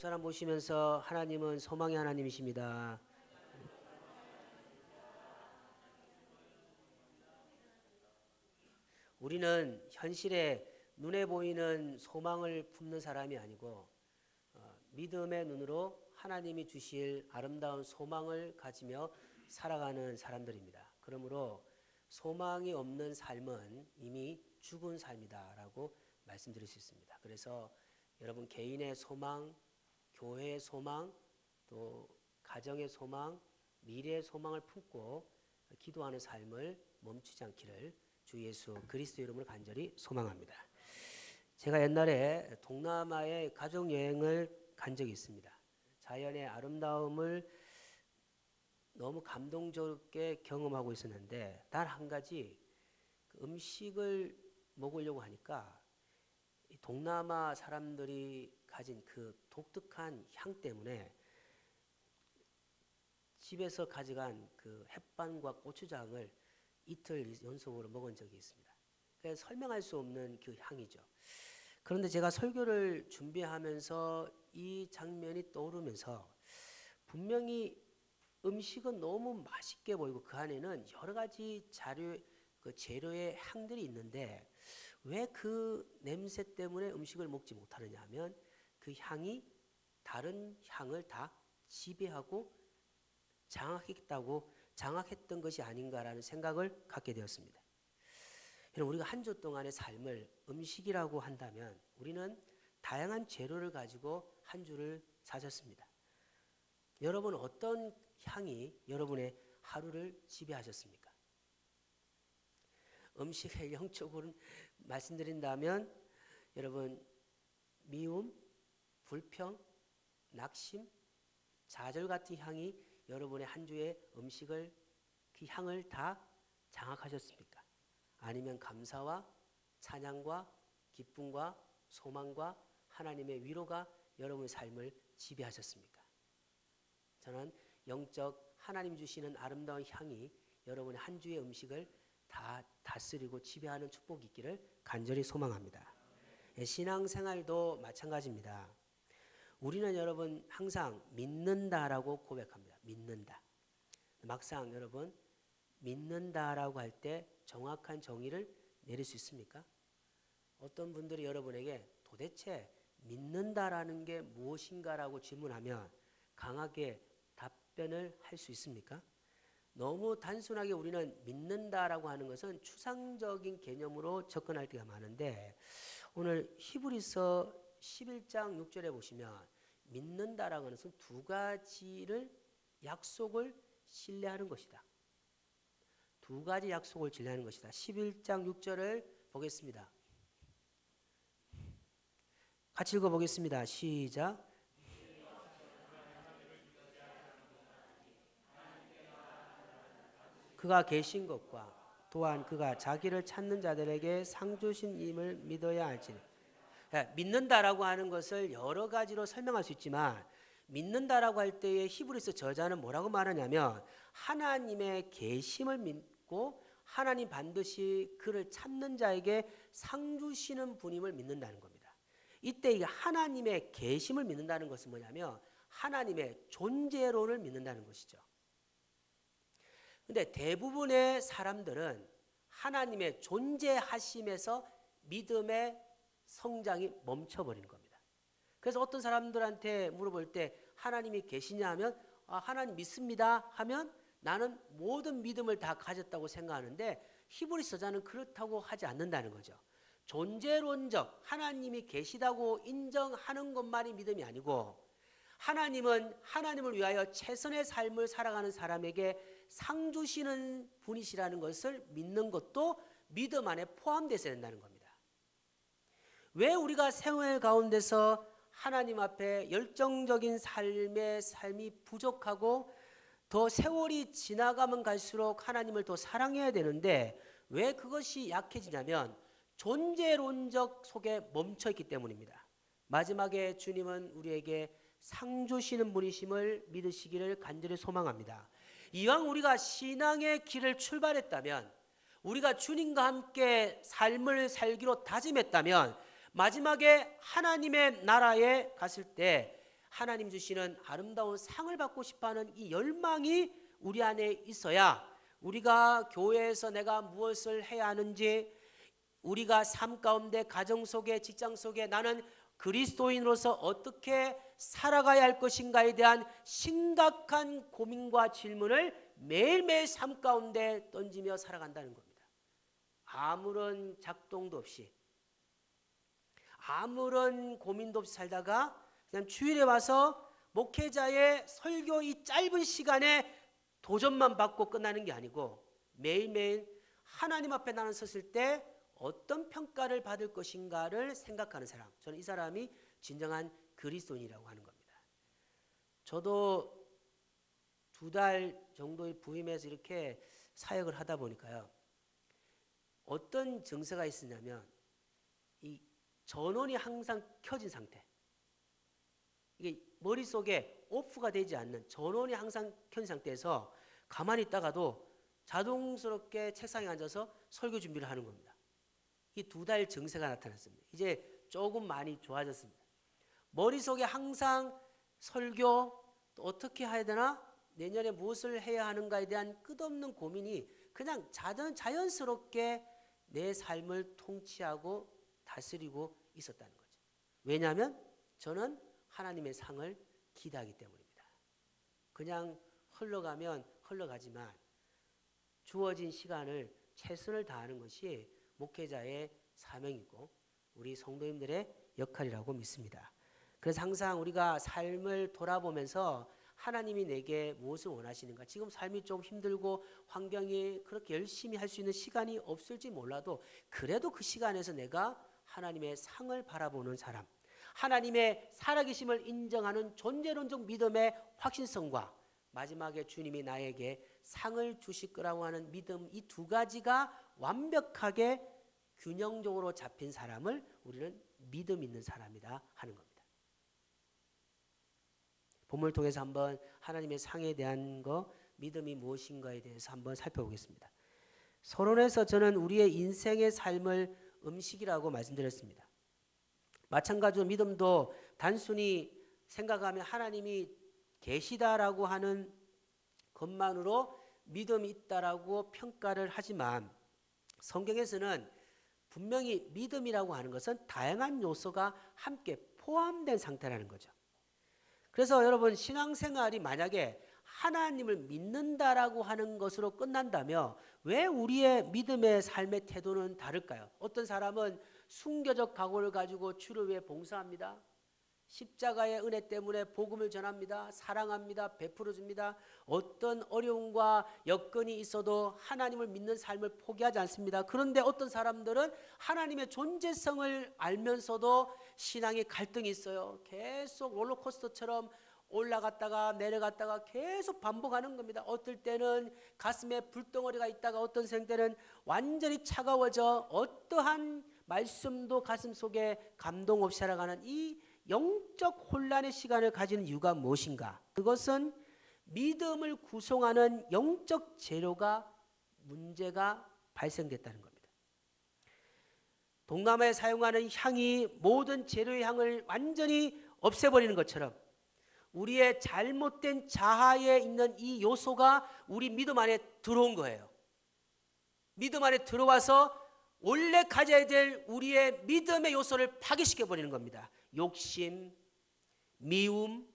사람 보시면서 하나님은 소망의 하나님이십니다. 우리는 현실에 눈에 보이는 소망을 품는 사람이 아니고 어, 믿음의 눈으로 하나님이 주실 아름다운 소망을 가지며 살아가는 사람들입니다. 그러므로 소망이 없는 삶은 이미 죽은 삶이다라고 말씀드릴 수 있습니다. 그래서 여러분 개인의 소망, 교회의 소망, 또 가정의 소망, 미래의 소망을 품고 기도하는 삶을 멈추지 않기를 주 예수 그리스도 이름으로 간절히 소망합니다. 제가 옛날에 동남아에 가족 여행을 간 적이 있습니다. 자연의 아름다움을 너무 감동적게 경험하고 있었는데 단 한 가지 그 음식을 먹으려고 하니까 이 동남아 사람들이 가진 그 독특한 향 때문에 집에서 가져간 그 햇반과 고추장을 이틀 연속으로 먹은 적이 있습니다. 그래서 설명할 수 없는 그 향이죠. 그런데 제가 설교를 준비하면서 이 장면이 떠오르면서 분명히 음식은 너무 맛있게 보이고 그 안에는 여러 가지 자료 그 재료의 향들이 있는데 왜 그 냄새 때문에 음식을 먹지 못하느냐 하면 그 향이 다른 향을 다 지배하고 장악했다고 장악했던 것이 아닌가라는 생각을 갖게 되었습니다. 여러분 우리가 한 주 동안의 삶을 음식이라고 한다면 우리는 다양한 재료를 가지고 한 주를 사셨습니다. 여러분 어떤 향이 여러분의 하루를 지배하셨습니까? 음식의 영적으로 말씀드린다면 여러분 미움, 불평, 낙심, 좌절 같은 향이 여러분의 한 주의 음식을 그 향을 다 장악하셨습니까? 아니면 감사와 찬양과 기쁨과 소망과 하나님의 위로가 여러분의 삶을 지배하셨습니까? 저는 영적 하나님 주시는 아름다운 향이 여러분의 한 주의 음식을 다 다스리고 지배하는 축복이 있기를 간절히 소망합니다. 예, 신앙생활도 마찬가지입니다. 우리는 여러분 항상 믿는다라고 고백합니다. 믿는다. 막상 여러분 믿는다라고 할 때 정확한 정의를 내릴 수 있습니까? 어떤 분들이 여러분에게 도대체 믿는다라는 게 무엇인가라고 질문하면 강하게 답변을 할 수 있습니까? 너무 단순하게 우리는 믿는다라고 하는 것은 추상적인 개념으로 접근할 때가 많은데 오늘 히브리서 11장 6절에 보시면 믿는다라고 하는 것은 두 가지를 약속을 신뢰하는 것이다. 두 가지 약속을 신뢰하는 것이다. 11장 6절을 보겠습니다. 같이 읽어 보겠습니다. 시작. 그가 계신 것과 또한 그가 자기를 찾는 자들에게 상 주신 임을 믿어야 할지니 예, 믿는다라고 하는 것을 여러 가지로 설명할 수 있지만 믿는다라고 할 때에 히브리서 저자는 뭐라고 말하냐면 하나님의 계심을 믿고 하나님 반드시 그를 찾는 자에게 상 주시는 분임을 믿는다는 겁니다. 이때 이 하나님의 계심을 믿는다는 것은 뭐냐면 하나님의 존재론을 믿는다는 것이죠. 근데 대부분의 사람들은 하나님의 존재하심에서 믿음의 성장이 멈춰버린 겁니다. 그래서 어떤 사람들한테 물어볼 때 하나님이 계시냐 하면 아, 하나님 믿습니다 하면 나는 모든 믿음을 다 가졌다고 생각하는데 히브리 서자는 그렇다고 하지 않는다는 거죠. 존재론적 하나님이 계시다고 인정하는 것만이 믿음이 아니고 하나님은 하나님을 위하여 최선의 삶을 살아가는 사람에게 상 주시는 분이시라는 것을 믿는 것도 믿음 안에 포함되어야 된다는 겁니다. 왜 우리가 생활 가운데서 하나님 앞에 열정적인 삶의 삶이 부족하고 더 세월이 지나가면 갈수록 하나님을 더 사랑해야 되는데 왜 그것이 약해지냐면 존재론적 속에 멈춰 있기 때문입니다. 마지막에 주님은 우리에게 상 주시는 분이심을 믿으시기를 간절히 소망합니다. 이왕 우리가 신앙의 길을 출발했다면 우리가 주님과 함께 삶을 살기로 다짐했다면 마지막에 하나님의 나라에 갔을 때 하나님 주시는 아름다운 상을 받고 싶어하는 이 열망이 우리 안에 있어야 우리가 교회에서 내가 무엇을 해야 하는지 우리가 삶 가운데 가정 속에 직장 속에 나는 그리스도인으로서 어떻게 살아가야 할 것인가에 대한 심각한 고민과 질문을 매일매일 삶 가운데 던지며 살아간다는 겁니다. 아무런 작동도 없이 아무런 고민도 없이 살다가 그냥 주일에 와서 목회자의 설교 이 짧은 시간에 도전만 받고 끝나는 게 아니고 매일매일 하나님 앞에 나는 섰을 때 어떤 평가를 받을 것인가를 생각하는 사람. 저는 이 사람이 진정한 그리스도인이라고 하는 겁니다. 저도 두 달 정도의 부임해서 이렇게 사역을 하다 보니까요. 어떤 증세가 있었냐면 이 전원이 항상 켜진 상태. 이게 머릿속에 오프가 되지 않는 전원이 항상 켜진 상태에서 가만히 있다가도 자동스럽게 책상에 앉아서 설교 준비를 하는 겁니다. 이 두 달 증세가 나타났습니다. 이제 조금 많이 좋아졌습니다. 머릿속에 항상 설교 또 어떻게 해야 되나 내년에 무엇을 해야 하는가에 대한 끝없는 고민이 그냥 자연, 자연스럽게 내 삶을 통치하고 다스리고 있었다는 거죠. 왜냐하면 저는 하나님의 상을 기대하기 때문입니다. 그냥 흘러가면 흘러가지만 주어진 시간을 최선을 다하는 것이 목회자의 사명이고 우리 성도님들의 역할이라고 믿습니다. 그래서 항상 우리가 삶을 돌아보면서 하나님이 내게 무엇을 원하시는가? 지금 삶이 좀 힘들고 환경이 그렇게 열심히 할 수 있는 시간이 없을지 몰라도 그래도 그 시간에서 내가 하나님의 상을 바라보는 사람, 하나님의 살아계심을 인정하는 존재론적 믿음의 확신성과 마지막에 주님이 나에게 상을 주실 거라고 하는 믿음 이 두 가지가 완벽하게 균형적으로 잡힌 사람을 우리는 믿음 있는 사람이다 하는 겁니다. 본문을 통해서 한번 하나님의 상에 대한 거 믿음이 무엇인가에 대해서 한번 살펴보겠습니다. 서론에서 저는 우리의 인생의 삶을 음식이라고 말씀드렸습니다. 마찬가지로 믿음도 단순히 생각하면 하나님이 계시다라고 하는 것만으로 믿음이 있다라고 평가를 하지만 성경에서는 분명히 믿음이라고 하는 것은 다양한 요소가 함께 포함된 상태라는 거죠. 그래서 여러분 신앙생활이 만약에 하나님을 믿는다라고 하는 것으로 끝난다며 왜 우리의 믿음의 삶의 태도는 다를까요? 어떤 사람은 순교적 각오를 가지고 주를 위해 봉사합니다. 십자가의 은혜 때문에 복음을 전합니다. 사랑합니다. 베풀어 줍니다. 어떤 어려움과 여건이 있어도 하나님을 믿는 삶을 포기하지 않습니다. 그런데 어떤 사람들은 하나님의 존재성을 알면서도 신앙의 갈등이 있어요. 계속 롤러코스터처럼 올라갔다가 내려갔다가 계속 반복하는 겁니다. 어떨 때는 가슴에 불덩어리가 있다가 어떤 생 때는 완전히 차가워져 어떠한 말씀도 가슴 속에 감동 없이 살아가는 이 영적 혼란의 시간을 가지는 이유가 무엇인가? 그것은 믿음을 구성하는 영적 재료가 문제가 발생됐다는 겁니다. 동남아에 사용하는 향이 모든 재료의 향을 완전히 없애버리는 것처럼 우리의 잘못된 자아에 있는 이 요소가 우리 믿음 안에 들어온 거예요. 믿음 안에 들어와서 원래 가져야 될 우리의 믿음의 요소를 파괴시켜 버리는 겁니다. 욕심, 미움,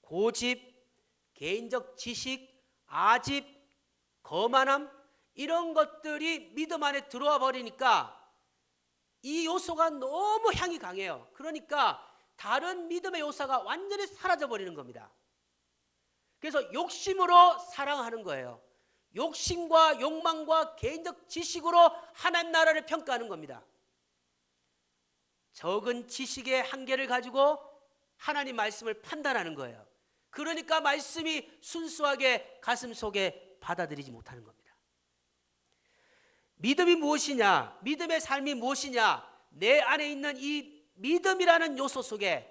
고집, 개인적 지식, 아집, 거만함 이런 것들이 믿음 안에 들어와 버리니까 이 요소가 너무 향이 강해요. 그러니까 다른 믿음의 요소가 완전히 사라져 버리는 겁니다. 그래서 욕심으로 사랑하는 거예요. 욕심과 욕망과 개인적 지식으로 하나님 나라를 평가하는 겁니다. 적은 지식의 한계를 가지고 하나님 말씀을 판단하는 거예요. 그러니까 말씀이 순수하게 가슴 속에 받아들이지 못하는 겁니다. 믿음이 무엇이냐? 믿음의 삶이 무엇이냐? 내 안에 있는 이 믿음이라는 요소 속에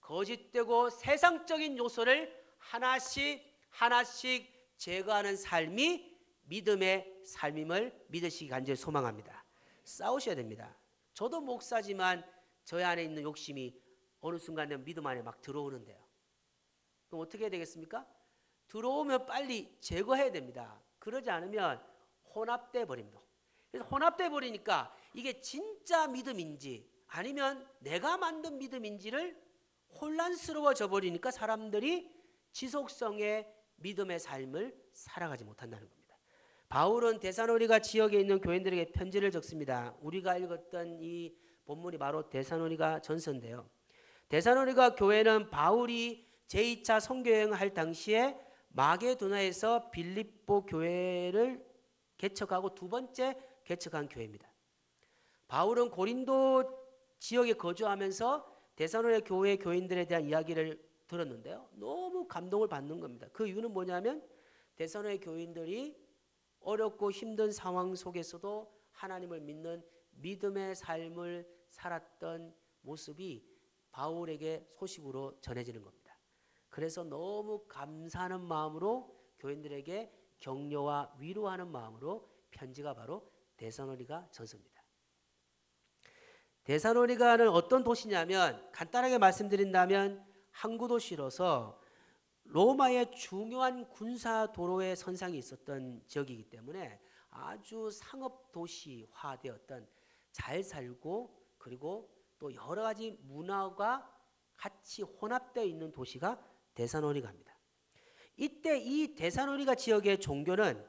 거짓되고 세상적인 요소를 하나씩 하나씩 제거하는 삶이 믿음의 삶임을 믿으시기 간절히 소망합니다. 싸우셔야 됩니다. 저도 목사지만 저희 안에 있는 욕심이 어느 순간 내 믿음 안에 막 들어오는데요. 그럼 어떻게 해야 되겠습니까? 들어오면 빨리 제거해야 됩니다. 그러지 않으면 혼합돼 버립니다. 그래서 혼합돼 버리니까 이게 진짜 믿음인지 아니면 내가 만든 믿음인지를 혼란스러워져 버리니까 사람들이 지속성의 믿음의 삶을 살아가지 못한다는 겁니다. 바울은 데사노리가 지역에 있는 교인들에게 편지를 적습니다. 우리가 읽었던 이 본문이 바로 데사노리가 전서인데요. 데사노리가 교회는 바울이 제2차 선교여행을 할 당시에 마게도나에서 빌립보 교회를 개척하고 두 번째 개척한 교회입니다. 바울은 고린도 지역에 거주하면서 데사노리 교회 교인들에 대한 이야기를 들었는데요. 너무 감동을 받는 겁니다. 그 이유는 뭐냐면 데사노리 교인들이 어렵고 힘든 상황 속에서도 하나님을 믿는 믿음의 삶을 살았던 모습이 바울에게 소식으로 전해지는 겁니다. 그래서 너무 감사하는 마음으로 교인들에게 격려와 위로하는 마음으로 편지가 바로 데사노리가 전서입니다. 데사노리가는 어떤 도시냐면 간단하게 말씀드린다면 항구 도시로서 로마의 중요한 군사 도로의 선상이 있었던 지역이기 때문에 아주 상업 도시화되었던 잘 살고 그리고 또 여러 가지 문화가 같이 혼합되어 있는 도시가 데사노리가입니다. 이때 이 데사노리가 지역의 종교는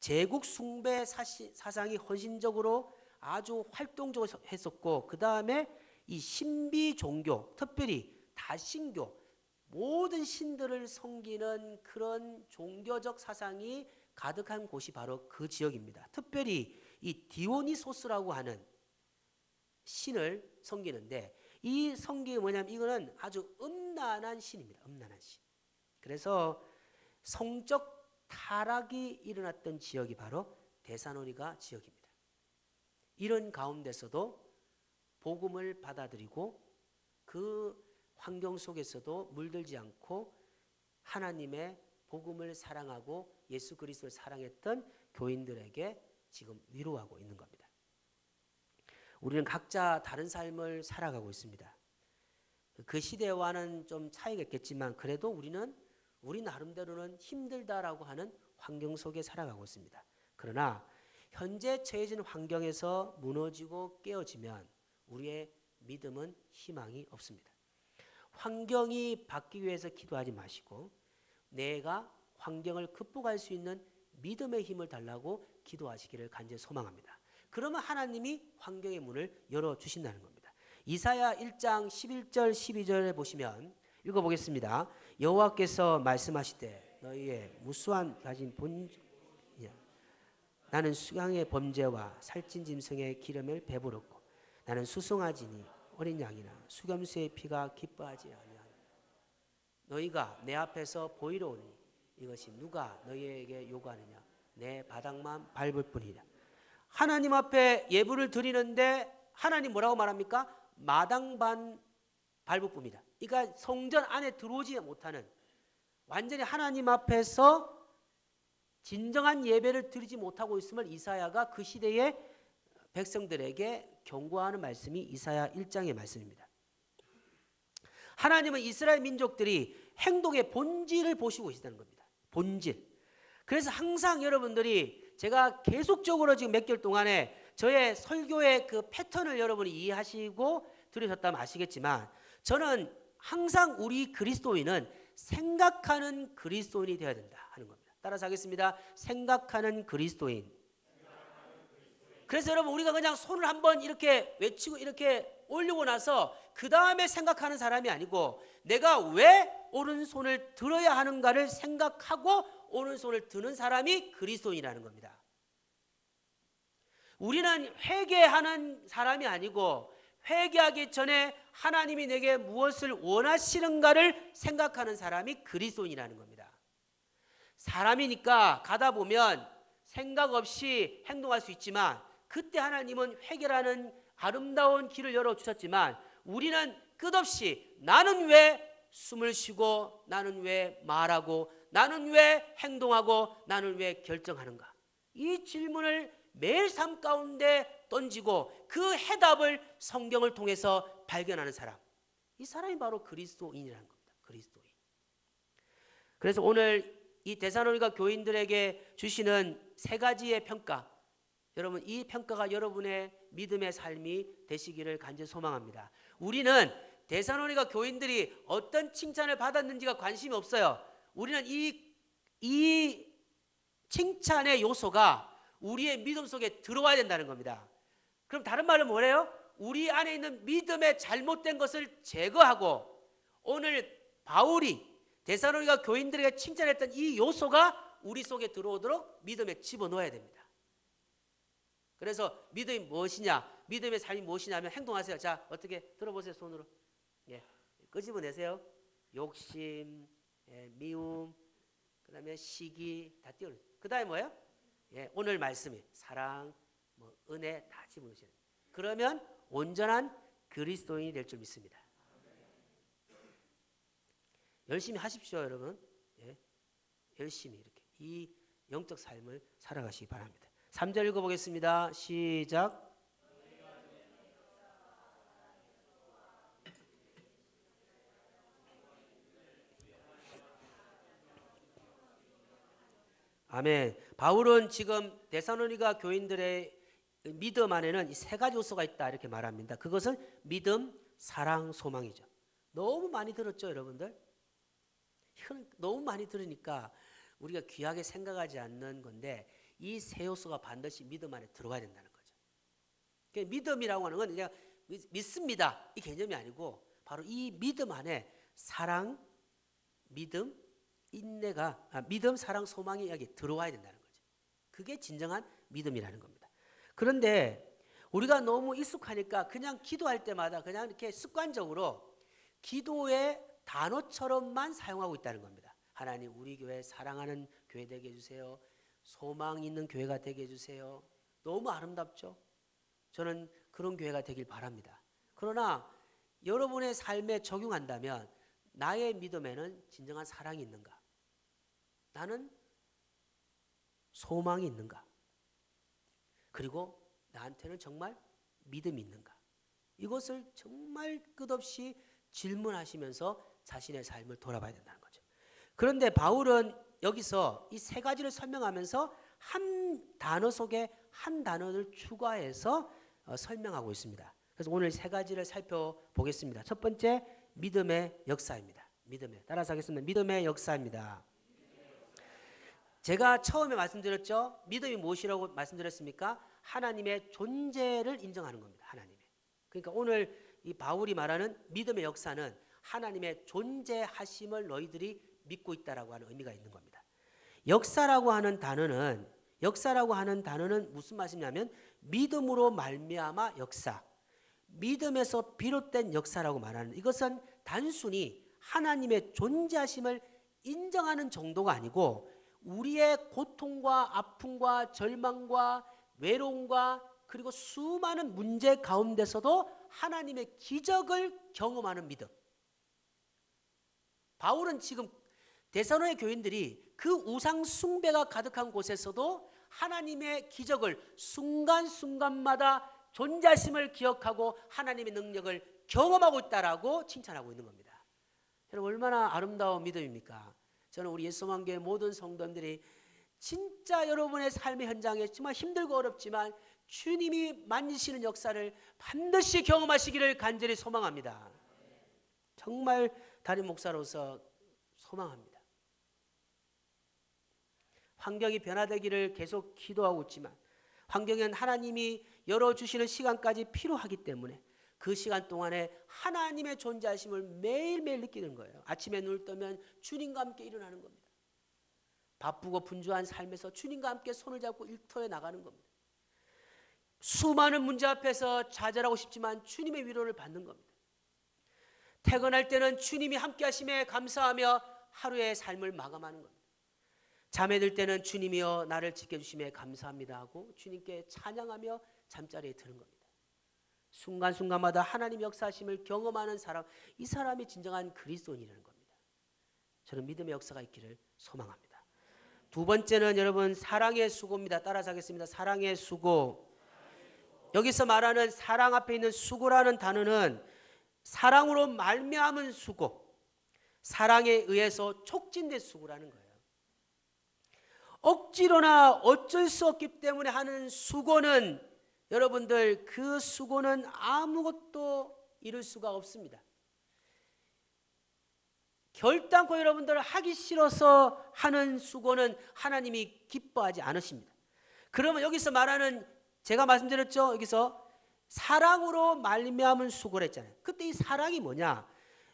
제국 숭배 사상이 헌신적으로 아주 활동적으로 했었고 그 다음에 이 신비 종교, 특별히 다신교 모든 신들을 섬기는 그런 종교적 사상이 가득한 곳이 바로 그 지역입니다. 특별히 이 디오니소스라고 하는 신을 섬기는데 이 성경이 뭐냐면 이거는 아주 음란한 신입니다. 음란한 신. 그래서 성적 타락이 일어났던 지역이 바로 데사노리가 지역입니다. 이런 가운데서도 복음을 받아들이고 그 환경 속에서도 물들지 않고 하나님의 복음을 사랑하고 예수 그리스도를 사랑했던 교인들에게 지금 위로하고 있는 겁니다. 우리는 각자 다른 삶을 살아가고 있습니다. 그 시대와는 좀 차이가 있겠지만 그래도 우리는 우리 나름대로는 힘들다라고 하는 환경 속에 살아가고 있습니다. 그러나 현재 처해진 환경에서 무너지고 깨어지면 우리의 믿음은 희망이 없습니다. 환경이 바뀌기 위해서 기도하지 마시고 내가 환경을 극복할 수 있는 믿음의 힘을 달라고 기도하시기를 간절히 소망합니다. 그러면 하나님이 환경의 문을 열어 주신다는 겁니다. 이사야 1장 11절 12절에 보시면 읽어 보겠습니다. 여호와께서 말씀하시되 너희의 무수한 가진 본 나는 수강의 범죄와 살찐 짐승의 기름을 배부르고 나는 수송아지니 어린 양이나 수겸수의 피가 기뻐하지 아니하니 너희가 내 앞에서 보이러 오니 이것이 누가 너희에게 요구하느냐 내 바닥만 밟을 뿐이라 하나님 앞에 예불을 드리는데 하나님 뭐라고 말합니까? 마당반 밟을 뿐이다. 그러니까 성전 안에 들어오지 못하는 완전히 하나님 앞에서 진정한 예배를 드리지 못하고 있음을 이사야가 그 시대의 백성들에게 경고하는 말씀이 이사야 1장의 말씀입니다. 하나님은 이스라엘 민족들이 행동의 본질을 보시고 계시다는 겁니다. 본질. 그래서 항상 여러분들이 제가 계속적으로 지금 몇 개월 동안에 저의 설교의 그 패턴을 여러분이 이해하시고 들으셨다면 아시겠지만 저는 항상 우리 그리스도인은 생각하는 그리스도인이 되어야 된다 하는 겁니다. 따라서 하겠습니다. 생각하는 그리스도인. 그래서 여러분 우리가 그냥 손을 한번 이렇게 외치고 이렇게 올리고 나서 그 다음에 생각하는 사람이 아니고 내가 왜 오른손을 들어야 하는가를 생각하고 오른손을 드는 사람이 그리스도인이라는 겁니다. 우리는 회개하는 사람이 아니고 회개하기 전에 하나님이 내게 무엇을 원하시는가를 생각하는 사람이 그리스도인이라는 겁니다. 사람이니까 가다 보면 생각 없이 행동할 수 있지만 그때 하나님은 회개라는 아름다운 길을 열어 주셨지만 우리는 끝없이 나는 왜 숨을 쉬고 나는 왜 말하고 나는 왜 행동하고 나는 왜 결정하는가? 이 질문을 매일 삶 가운데 던지고 그 해답을 성경을 통해서 발견하는 사람. 이 사람이 바로 그리스도인이라는 겁니다. 그리스도인. 그래서 오늘 이 데살로니가 교인들에게 주시는 세 가지의 평가 여러분 이 평가가 여러분의 믿음의 삶이 되시기를 간절히 소망합니다. 우리는 데살로니가 교인들이 어떤 칭찬을 받았는지가 관심이 없어요. 우리는 이, 이 칭찬의 요소가 우리의 믿음 속에 들어와야 된다는 겁니다. 그럼 다른 말로 뭐래요? 우리 안에 있는 믿음의 잘못된 것을 제거하고 오늘 바울이 데살로니가 교인들에게 칭찬했던 이 요소가 우리 속에 들어오도록 믿음에 집어넣어야 됩니다. 그래서 믿음이 무엇이냐? 믿음의 삶이 무엇이냐면 행동하세요. 자, 어떻게 들어보세요, 손으로. 예. 끄집어내세요. 욕심, 예, 미움, 그다음에 시기 다 띄워. 그다음에 뭐예요? 예, 오늘 말씀이 사랑, 뭐 은혜 다 집어넣으셔야 돼요. 그러면 온전한 그리스도인이 될 줄 믿습니다. 열심히 하십시오, 여러분. 예, 열심히 이렇게 이 영적 삶을 살아가시기 바랍니다. 3절 읽어보겠습니다. 시작. 아멘. 바울은 지금 데살로니가 교인들의 믿음 안에는 이 세 가지 요소가 있다 이렇게 말합니다. 그것은 믿음, 사랑, 소망이죠. 너무 많이 들었죠, 여러분들? 너무 많이 들으니까 우리가 귀하게 생각하지 않는 건데 이 세 요소가 반드시 믿음 안에 들어가야 된다는 거죠. 그러니까 믿음이라고 하는 건 그냥 믿습니다 이 개념이 아니고 바로 이 믿음 안에 사랑, 믿음, 인내가 아, 믿음, 사랑, 소망이 여기 들어와야 된다는 거죠. 그게 진정한 믿음이라는 겁니다. 그런데 우리가 너무 익숙하니까 그냥 기도할 때마다 그냥 이렇게 습관적으로 기도의 단어처럼만 사용하고 있다는 겁니다. 하나님 우리 교회 사랑하는 교회 되게 해주세요. 소망 있는 교회가 되게 해주세요. 너무 아름답죠? 저는 그런 교회가 되길 바랍니다. 그러나 여러분의 삶에 적용한다면 나의 믿음에는 진정한 사랑이 있는가? 나는 소망이 있는가? 그리고 나한테는 정말 믿음이 있는가? 이것을 정말 끝없이 질문하시면서 자신의 삶을 돌아봐야 된다는 거죠. 그런데 바울은 여기서 이 세 가지를 설명하면서 한 단어 속에 한 단어를 추가해서 어, 설명하고 있습니다. 그래서 오늘 세 가지를 살펴보겠습니다. 첫 번째 믿음의 역사입니다. 믿음의 따라서 하겠습니다. 믿음의 역사입니다. 제가 처음에 말씀드렸죠. 믿음이 무엇이라고 말씀드렸습니까? 하나님의 존재를 인정하는 겁니다. 하나님의. 그러니까 오늘 이 바울이 말하는 믿음의 역사는 하나님의 존재하심을 너희들이 믿고 있다라고 하는 의미가 있는 겁니다. 역사라고 하는 단어는 역사라고 하는 단어는 무슨 말이냐면 믿음으로 말미암아 역사. 믿음에서 비롯된 역사라고 말하는 이것은 단순히 하나님의 존재하심을 인정하는 정도가 아니고 우리의 고통과 아픔과 절망과 외로움과 그리고 수많은 문제 가운데서도 하나님의 기적을 경험하는 믿음. 바울은 지금 대선의 교인들이 그 우상 숭배가 가득한 곳에서도 하나님의 기적을 순간순간마다 존재심을 기억하고 하나님의 능력을 경험하고 있다라고 칭찬하고 있는 겁니다. 여러분 얼마나 아름다운 믿음입니까? 저는 우리 예수만교회 모든 성도들이 진짜 여러분의 삶의 현장에 정말 힘들고 어렵지만 주님이 만지시는 역사를 반드시 경험하시기를 간절히 소망합니다. 정말 다른 목사로서 소망합니다. 환경이 변화되기를 계속 기도하고 있지만 환경은 하나님이 열어주시는 시간까지 필요하기 때문에 그 시간 동안에 하나님의 존재하심을 매일매일 느끼는 거예요. 아침에 눈을 뜨면 주님과 함께 일어나는 겁니다. 바쁘고 분주한 삶에서 주님과 함께 손을 잡고 일터에 나가는 겁니다. 수많은 문제 앞에서 좌절하고 싶지만 주님의 위로를 받는 겁니다. 퇴근할 때는 주님이 함께 하심에 감사하며 하루의 삶을 마감하는 겁니다. 잠에 들 때는 주님이여 나를 지켜주심에 감사합니다 하고 주님께 찬양하며 잠자리에 드는 겁니다. 순간순간마다 하나님 역사하심을 경험하는 사람, 이 사람이 진정한 그리스도인이라는 겁니다. 저는 믿음의 역사가 있기를 소망합니다. 두 번째는 여러분 사랑의 수고입니다. 따라서 하겠습니다. 사랑의 수고. 여기서 말하는 사랑 앞에 있는 수고라는 단어는 사랑으로 말미암은 수고, 사랑에 의해서 촉진된 수고라는 거예요. 억지로나 어쩔 수 없기 때문에 하는 수고는 여러분들 그 수고는 아무것도 이룰 수가 없습니다. 결단코 여러분들 하기 싫어서 하는 수고는 하나님이 기뻐하지 않으십니다. 그러면 여기서 말하는 제가 말씀드렸죠. 여기서 사랑으로 말미암은 수고를 했잖아요. 그때 이 사랑이 뭐냐?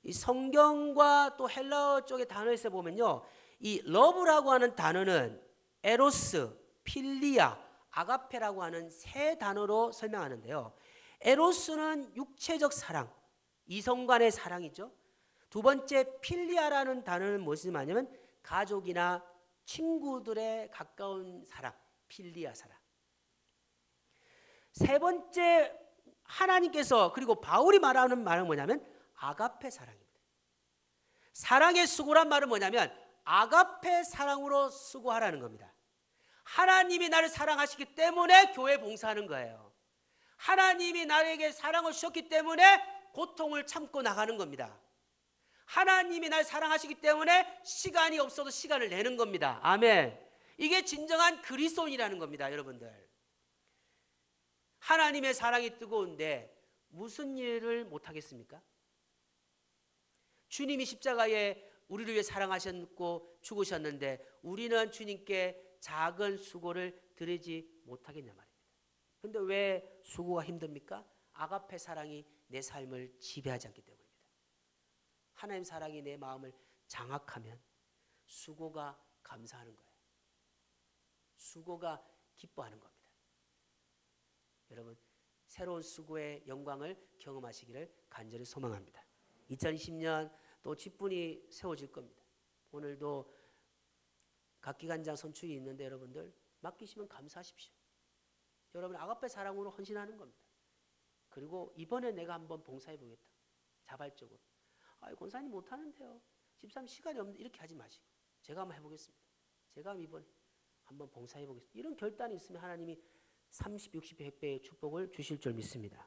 이 성경과 또 헬라어 쪽의 단어에서 보면요. 이 러브라고 하는 단어는 에로스, 필리아, 아가페라고 하는 세 단어로 설명하는데요. 에로스는 육체적 사랑, 이성 간의 사랑이죠. 두 번째 필리아라는 단어는 무슨 말이냐면 가족이나 친구들의 가까운 사랑, 필리아 사랑. 세 번째 하나님께서 그리고 바울이 말하는 말은 뭐냐면 아가페 사랑입니다. 사랑의 수고란 말은 뭐냐면 아가페 사랑으로 수고하라는 겁니다. 하나님이 나를 사랑하시기 때문에 교회 봉사하는 거예요. 하나님이 나에게 사랑을 주셨기 때문에 고통을 참고 나가는 겁니다. 하나님이 날 사랑하시기 때문에 시간이 없어도 시간을 내는 겁니다. 아멘. 이게 진정한 그리스도인이라는 겁니다, 여러분들. 하나님의 사랑이 뜨거운데 무슨 일을 못 하겠습니까? 주님이 십자가에 우리를 위해 사랑하셨고 죽으셨는데 우리는 주님께 작은 수고를 드리지 못하겠냐 말입니다. 근데 왜 수고가 힘듭니까? 아가페 사랑이 내 삶을 지배하지 않기 때문입니다. 하나님 사랑이 내 마음을 장악하면 수고가 감사하는 거예요. 수고가 기뻐하는 겁니다. 여러분 새로운 수고의 영광을 경험하시기를 간절히 소망합니다. 2020년 또 직분이 세워질 겁니다. 오늘도 각기관장 선출이 있는데 여러분들 맡기시면 감사하십시오. 여러분 아가페 사랑으로 헌신하는 겁니다. 그리고 이번에 내가 한번 봉사해 보겠다. 자발적으로. 아, 권사님 못 하는데요. 집사님 시간이 없는데 이렇게 하지 마시고 제가 한번 해보겠습니다. 제가 이번에 한번 봉사해 보겠습니다. 이런 결단이 있으면 하나님이 30, 60, 100배의 축복을 주실 줄 믿습니다.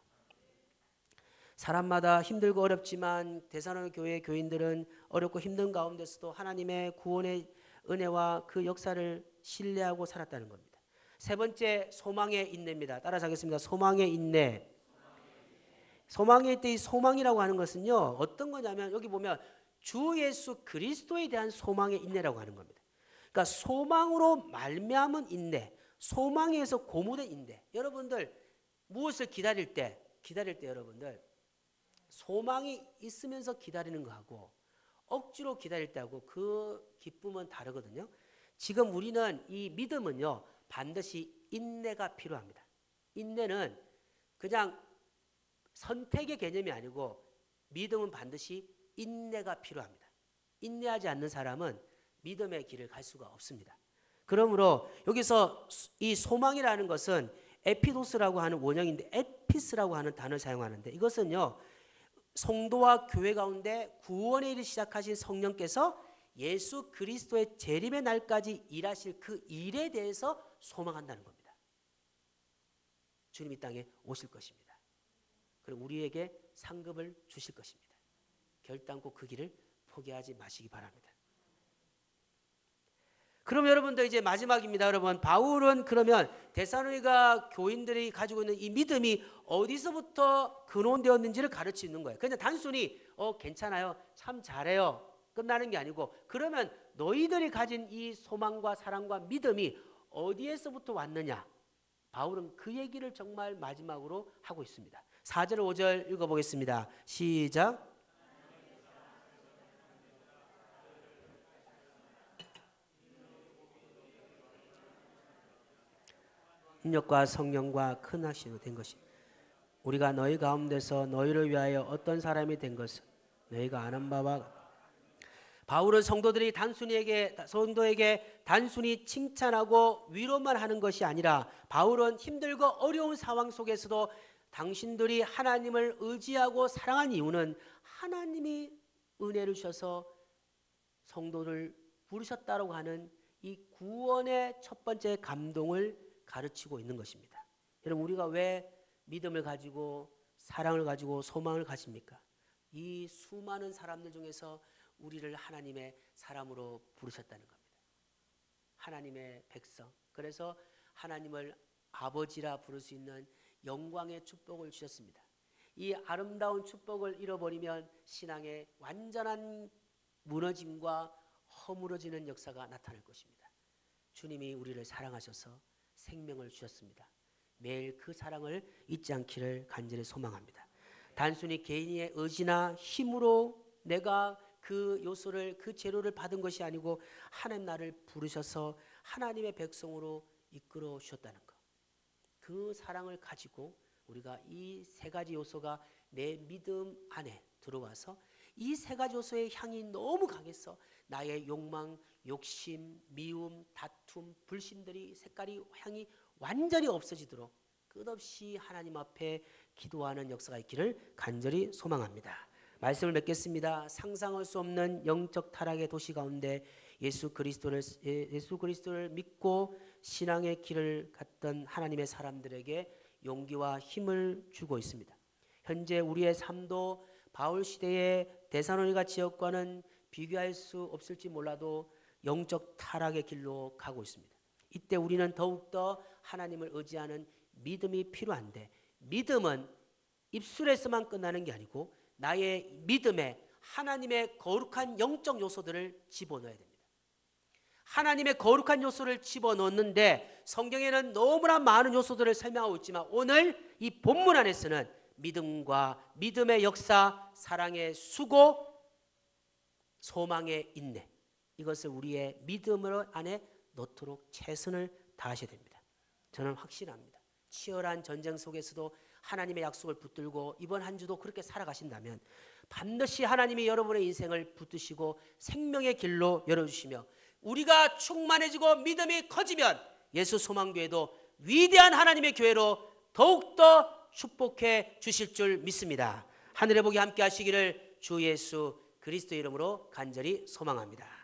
사람마다 힘들고 어렵지만 대산원 교회 교인들은 어렵고 힘든 가운데서도 하나님의 구원의 은혜와 그 역사를 신뢰하고 살았다는 겁니다. 세 번째 소망의 인내입니다. 따라서 하겠습니다. 소망의 인내. 소망의 인내 이 소망이라고 하는 것은요. 어떤 거냐면 여기 보면 주 예수 그리스도에 대한 소망의 인내라고 하는 겁니다. 그러니까 소망으로 말미암은 인내. 소망에서 고무된 인내. 여러분들 무엇을 기다릴 때 기다릴 때 여러분들 소망이 있으면서 기다리는 거하고 억지로 기다릴 때하고 그 기쁨은 다르거든요. 지금 우리는 이 믿음은요 반드시 인내가 필요합니다. 인내는 그냥 선택의 개념이 아니고 믿음은 반드시 인내가 필요합니다. 인내하지 않는 사람은 믿음의 길을 갈 수가 없습니다. 그러므로 여기서 이 소망이라는 것은 에피도스라고 하는 원형인데 에피스라고 하는 단어를 사용하는데 이것은요 성도와 교회 가운데 구원의 일을 시작하신 성령께서 예수 그리스도의 재림의 날까지 일하실 그 일에 대해서 소망한다는 겁니다. 주님 이 땅에 오실 것입니다. 그리고 우리에게 상급을 주실 것입니다. 결단코 그 길을 포기하지 마시기 바랍니다. 그럼 여러분들 이제 마지막입니다. 여러분 바울은 그러면 데살로니가 교인들이 가지고 있는 이 믿음이 어디서부터 근원되었는지를 가르치는 거예요. 그냥 단순히 어 괜찮아요. 참 잘해요. 끝나는 게 아니고 그러면 너희들이 가진 이 소망과 사랑과 믿음이 어디에서부터 왔느냐? 바울은 그 얘기를 정말 마지막으로 하고 있습니다. 4절 5절 읽어 보겠습니다. 시작. 능력과 성령과 큰 하심이 된 것이 우리가 너희 가운데서 너희를 위하여 어떤 사람이 된 것은 너희가 아는 바와 바울은 성도들이 단순히에게 성도에게 단순히 칭찬하고 위로만 하는 것이 아니라 바울은 힘들고 어려운 상황 속에서도 당신들이 하나님을 의지하고 사랑한 이유는 하나님이 은혜를 주셔서 성도를 부르셨다고 하는 이 구원의 첫 번째 감동을 가르치고 있는 것입니다. 여러분 우리가 왜 믿음을 가지고 사랑을 가지고 소망을 가집니까? 이 수많은 사람들 중에서 우리를 하나님의 사람으로 부르셨다는 겁니다. 하나님의 백성. 그래서 하나님을 아버지라 부를 수 있는 영광의 축복을 주셨습니다. 이 아름다운 축복을 잃어버리면 신앙의 완전한 무너짐과 허물어지는 역사가 나타날 것입니다. 주님이 우리를 사랑하셔서 생명을 주셨습니다. 매일 그 사랑을 잊지 않기를 간절히 소망합니다. 단순히 개인의 의지나 힘으로 내가 그 요소를 그 재료를 받은 것이 아니고 하나님 나를 부르셔서 하나님의 백성으로 이끌어 주셨다는 것. 그 사랑을 가지고 우리가 이 세 가지 요소가 내 믿음 안에 들어와서 이 세 가지 요소의 향이 너무 강해서 나의 욕망, 욕심, 미움, 다툼, 불신들이 색깔이 향이 완전히 없어지도록 끝없이 하나님 앞에 기도하는 역사가 있기를 간절히 소망합니다. 말씀을 맺겠습니다. 상상할 수 없는 영적 타락의 도시 가운데 예수 그리스도를 예- 예수 그리스도를 믿고 신앙의 길을 갔던 하나님의 사람들에게 용기와 힘을 주고 있습니다. 현재 우리의 삶도 바울 시대의 데사로니가 지역과는 비교할 수 없을지 몰라도 영적 타락의 길로 가고 있습니다. 이때 우리는 더욱더 하나님을 의지하는 믿음이 필요한데 믿음은 입술에서만 끝나는 게 아니고 나의 믿음에 하나님의 거룩한 영적 요소들을 집어넣어야 됩니다. 하나님의 거룩한 요소를 집어넣는데 성경에는 너무나 많은 요소들을 설명하고 있지만 오늘 이 본문 안에서는 믿음과 믿음의 역사, 사랑의 수고, 소망의 인내 이것을 우리의 믿음으로 안에 넣도록 최선을 다하셔야 됩니다. 저는 확신합니다. 치열한 전쟁 속에서도 하나님의 약속을 붙들고 이번 한 주도 그렇게 살아가신다면 반드시 하나님이 여러분의 인생을 붙드시고 생명의 길로 열어주시며 우리가 충만해지고 믿음이 커지면 예수 소망교회도 위대한 하나님의 교회로 더욱더 축복해 주실 줄 믿습니다. 하늘의 복이 함께 하시기를 주 예수 그리스도 이름으로 간절히 소망합니다.